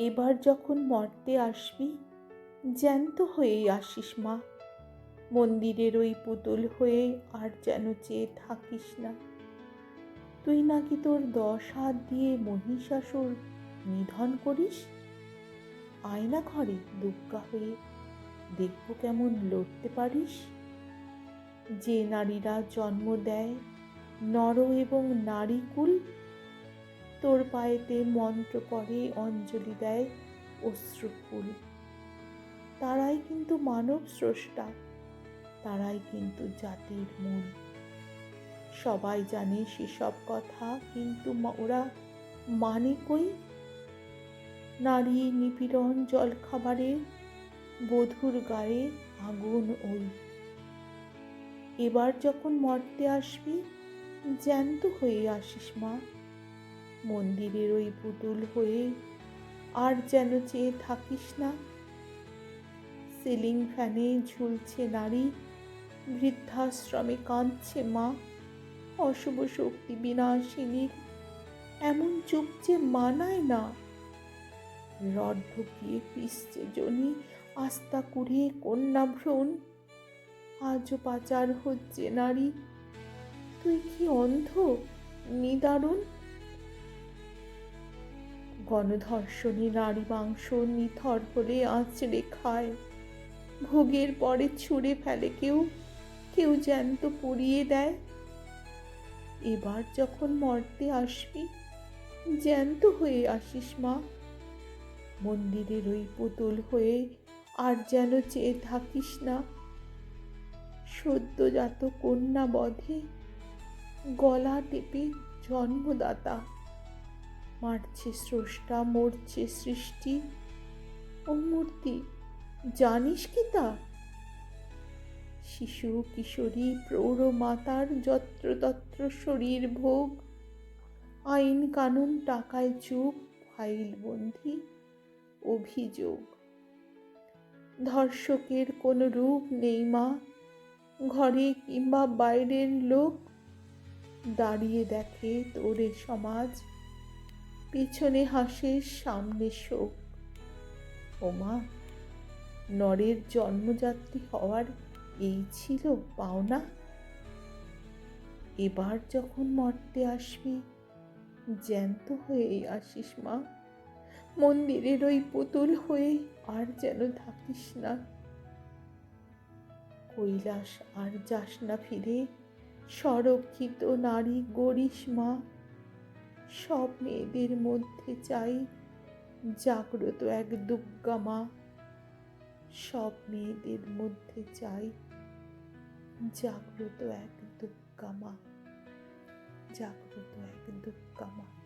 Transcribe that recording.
এবার যখন মর্তে আসবি, জ্যান্ত হয়েই আসিস মা। মন্দিরের ওই পুতুল হয়ে আর যেন চেয়ে থাকিস না। তুই নাকি তোর দশ হাত দিয়ে মহিষাসুর নিধন করিস? আয়না ঘরে দুর্গা হয়ে দেখব কেমন লড়তে পারিস। যে নারীরা জন্ম দেয় নর এবং নারীকুল তোর পায়েতে মন্ত্র পড়ে অঞ্জলি দেয় অশ্রুফুল। তারাই কিন্তু মানব স্রষ্টা, তারাই কিন্তু জাতির মূল। সবাই জানে সেসব কথা, কিন্তু ওরা মানে কই? নারী নিপীড়ন জলখাবারে, বধুর গায়ে আগুন ওই এবার যখন মর্তে আসবি, জ্যান্ত হয়ে আসিস মা। মন্দিরের ওই পুতুল হয়ে আর যেন চেয়ে থাকিস না। সিলিং ফ্যানে ঝুলছে নারী, বৃদ্ধাশ্রমে কাঁদছে মা। অশুভ শক্তি বিনাশিনীর এমন চুপ যে মানায় না। রড ঢুকিয়ে পিসছে জনি, আস্তা কুড়িয়ে কন্যা ভ্রণ। আজও পাচার হচ্ছে নারী। তুই কি অন্ধ, নিদারুণ? গণধর্ষণে নারী মাংস নিথর হলে আঁচড়ে খায় ভোগের পরে ছুঁড়ে ফেলে কেউ কেউ জ্যান্ত পুড়িয়ে দেয়। এবার যখন মর্তে আসবি, জ্যান্ত হয়ে আসিস মা। মন্দিরের ওই পুতুল হয়ে আর যেন চেয়ে থাকিস না। সদ্যজাত কন্যা বধে গলা টেপে জন্মদাতা। মারছে স্রষ্টা, মরছে সৃষ্টি। ও মূর্তি, জানিস কি তা? শিশু, কিশোরী, প্রৌঢ় মাতার যত্রতত্র শরীর ভোগ। আইন কানুন টাকায় চুপ, ফাইল বন্দি, অভিযোগ। ধর্ষকের কোনো রূপ নেই মা, ঘরে কিংবা বাইরের লোক। দাঁড়িয়ে দেখে তোরে সমাজ। পিছনে হাসে সামনে শোক। ওমা, নরের জন্মযাত্রী হওয়ার এই ছিল পাওনা? এবার যখন মর্তে আসবি, জ্যান্ত হয়েই আসিস মা। মন্দিরের ওই পুতুল হয়ে আর যেন থাকিস না। কৈলাস, আর যাস না ফিরে। সংরক্ষিত নারী গরিস মা। সব মেয়েদের মধ্যে চাই জাগ্রত এক দুর্গা মা। সব মেয়েদের মধ্যে চাই জাগ্রত এক দুর্গা মা। জাগ্রত এক দুর্গা মা।